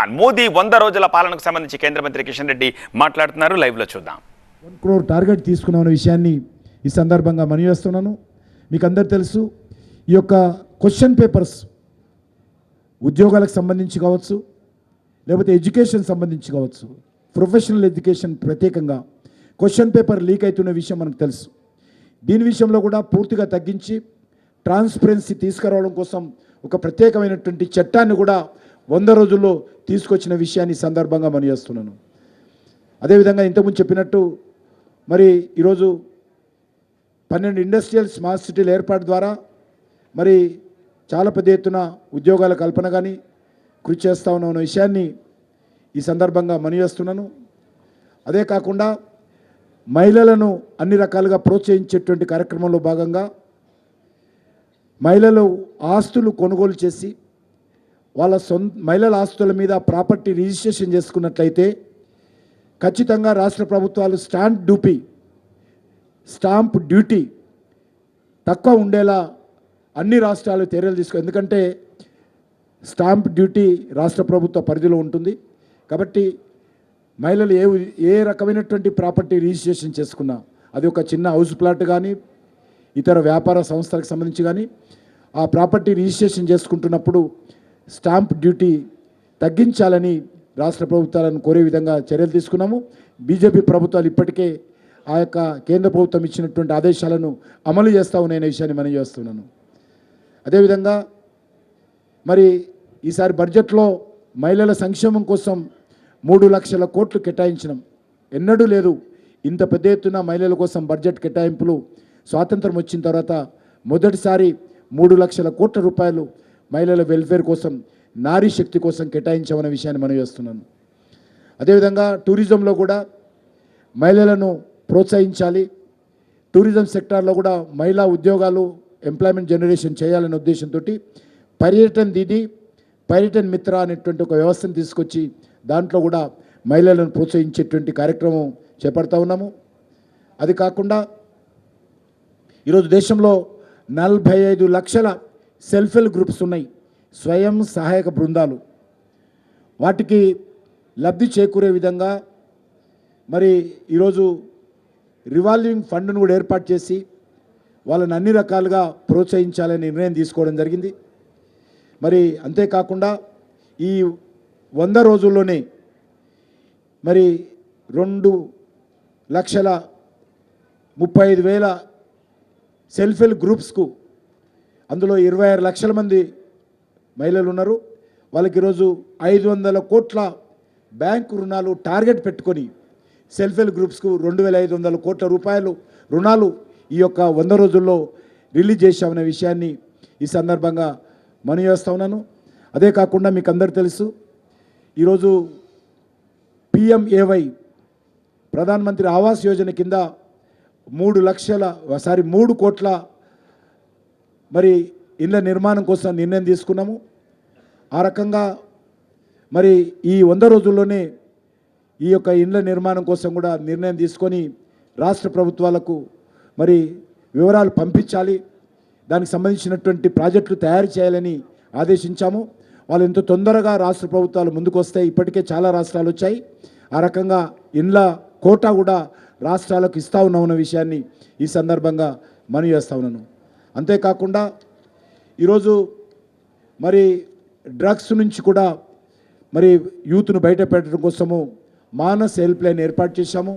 And Modi వంద రోజుల పాలనకు సంబంధించి కేంద్ర మంత్రి కిషన్ రెడ్డి మాట్లాడుతున్నారు. లైవ్లో చూద్దాం. వన్ క్రోర్ టార్గెట్ తీసుకున్నామనే విషయాన్ని ఈ సందర్భంగా మనవేస్తున్నాను మీకు అందరు తెలుసు ఈ యొక్క క్వశ్చన్ పేపర్స్ ఉద్యోగాలకు సంబంధించి కావచ్చు లేకపోతే ఎడ్యుకేషన్ సంబంధించి కావచ్చు ప్రొఫెషనల్ ఎడ్యుకేషన్ ప్రత్యేకంగా క్వశ్చన్ పేపర్ లీక్ అవుతున్న విషయం మనకు తెలుసు. దీని విషయంలో కూడా పూర్తిగా తగ్గించి ట్రాన్స్పరెన్సీ తీసుకురావడం కోసం ఒక ప్రత్యేకమైనటువంటి చట్టాన్ని కూడా వంద రోజుల్లో తీసుకొచ్చిన విషయాన్ని సందర్భంగా మనం చేస్తున్నాను. అదేవిధంగా ఇంతకుముందు చెప్పినట్టు మరి ఈరోజు పన్నెండు ఇండస్ట్రియల్ స్మార్ట్ సిటీల ఏర్పాటు ద్వారా మరి చాలా పెద్ద ఎత్తున ఉద్యోగాల కల్పన కానీ కృషి చేస్తా ఉన్న విషయాన్ని ఈ సందర్భంగా మనవేస్తున్నాను అదే కాకుండా మహిళలను అన్ని రకాలుగా ప్రోత్సహించేటువంటి కార్యక్రమంలో భాగంగా మహిళలు ఆస్తులు కొనుగోలు చేసి వాళ్ళ సొంత మహిళల ఆస్తుల మీద ప్రాపర్టీ రిజిస్ట్రేషన్ చేసుకున్నట్లయితే ఖచ్చితంగా రాష్ట్ర ప్రభుత్వాలు స్టాంప్ డ్యూటీ స్టాంప్ డ్యూటీ తక్కువ ఉండేలా అన్ని రాష్ట్రాలు చర్యలు తీసుకో ఎందుకంటే స్టాంప్ డ్యూటీ రాష్ట్ర ప్రభుత్వ పరిధిలో ఉంటుంది. కాబట్టి మహిళలు ఏ ఏ రకమైనటువంటి ప్రాపర్టీ రిజిస్ట్రేషన్ చేసుకున్నా అది ఒక చిన్న హౌస్ ప్లాట్ కానీ ఇతర వ్యాపార సంస్థలకు సంబంధించి కానీ ఆ ప్రాపర్టీ రిజిస్ట్రేషన్ చేసుకుంటున్నప్పుడు స్టాంప్ డ్యూటీ తగ్గించాలని రాష్ట్ర ప్రభుత్వాలను కోరే విధంగా చర్యలు తీసుకున్నాము. బీజేపీ ప్రభుత్వాలు ఇప్పటికే ఆ యొక్క కేంద్ర ప్రభుత్వం ఇచ్చినటువంటి ఆదేశాలను అమలు చేస్తూ ఉన్నాయనే విషయాన్ని మనం చేస్తున్నాను. అదేవిధంగా మరి ఈసారి బడ్జెట్లో మహిళల సంక్షేమం కోసం మూడు లక్షల కోట్లు కేటాయించడం ఎన్నడూ లేదు. ఇంత పెద్ద ఎత్తున మహిళల కోసం బడ్జెట్ కేటాయింపులు స్వాతంత్రం వచ్చిన తర్వాత మొదటిసారి మూడు లక్షల కోట్ల రూపాయలు మహిళల వెల్ఫేర్ కోసం నారీ శక్తి కోసం కేటాయించామనే విషయాన్ని మనం చేస్తున్నాను అదేవిధంగా టూరిజంలో కూడా మహిళలను ప్రోత్సహించాలి. టూరిజం సెక్టార్లో కూడా మహిళా ఉద్యోగాలు ఎంప్లాయ్మెంట్ జనరేషన్ చేయాలనే ఉద్దేశంతో పర్యటన దీది పర్యటన మిత్ర అనేటువంటి ఒక వ్యవస్థను తీసుకొచ్చి దాంట్లో కూడా మహిళలను ప్రోత్సహించేటువంటి కార్యక్రమం చేపడతా ఉన్నాము. అది కాకుండా ఈరోజు దేశంలో నలభై ఐదు లక్షల సెల్ఫ్ హెల్ప్ గ్రూప్స్ ఉన్నాయి. స్వయం సహాయక బృందాలు. వాటికి లబ్ధి చేకూరే విధంగా మరి ఈరోజు రివాల్వింగ్ ఫండ్ను కూడా ఏర్పాటు చేసి వాళ్ళని అన్ని రకాలుగా ప్రోత్సహించాలని నిర్ణయం తీసుకోవడం జరిగింది. మరి అంతేకాకుండా ఈ వంద రోజుల్లోనే మరి రెండు లక్షల ముప్పై ఐదు వేల సెల్ఫ్ హెల్ప్ గ్రూప్స్కు అందులో ఇరవై ఆరు లక్షల మంది మహిళలు ఉన్నారు. వాళ్ళకి ఈరోజు ఐదు వందల కోట్ల బ్యాంకు రుణాలు టార్గెట్ పెట్టుకొని సెల్ఫ్ హెల్ప్ గ్రూప్స్కు రెండు వేల ఐదు వందల కోట్ల రూపాయలు రుణాలు ఈ యొక్క వంద రోజుల్లో రిలీజ్ చేశామనే విషయాన్ని ఈ సందర్భంగా మనవి చేస్తా ఉన్నాను. అదే కాకుండా మీకు అందరు తెలుసు ఈరోజు పిఎంఏవై ప్రధానమంత్రి ఆవాస్ యోజన కింద మూడు లక్షల సారీ మూడు కోట్ల మరి ఇళ్ళ నిర్మాణం కోసం నిర్ణయం తీసుకున్నాము. ఆ రకంగా మరి ఈ వంద రోజుల్లోనే ఈ యొక్క ఇండ్ల నిర్మాణం కోసం కూడా నిర్ణయం తీసుకొని రాష్ట్ర ప్రభుత్వాలకు మరి వివరాలు పంపించాలి. దానికి సంబంధించినటువంటి ప్రాజెక్టులు తయారు చేయాలని ఆదేశించాము. వాళ్ళు ఎంత తొందరగా రాష్ట్ర ప్రభుత్వాలు ముందుకు వస్తాయి ఇప్పటికే చాలా రాష్ట్రాలు వచ్చాయి. ఆ రకంగా ఇండ్ల కోటా కూడా రాష్ట్రాలకు ఇస్తా ఉన్నామన్న విషయాన్ని ఈ సందర్భంగా మనవి చేస్తా ఉన్నాను. అంతేకాకుండా ఈరోజు మరి డ్రగ్స్ నుంచి కూడా మరి యూత్ను బయట పెట్టడం కోసము మానస్ హెల్ప్ లైన్ ఏర్పాటు చేశాము.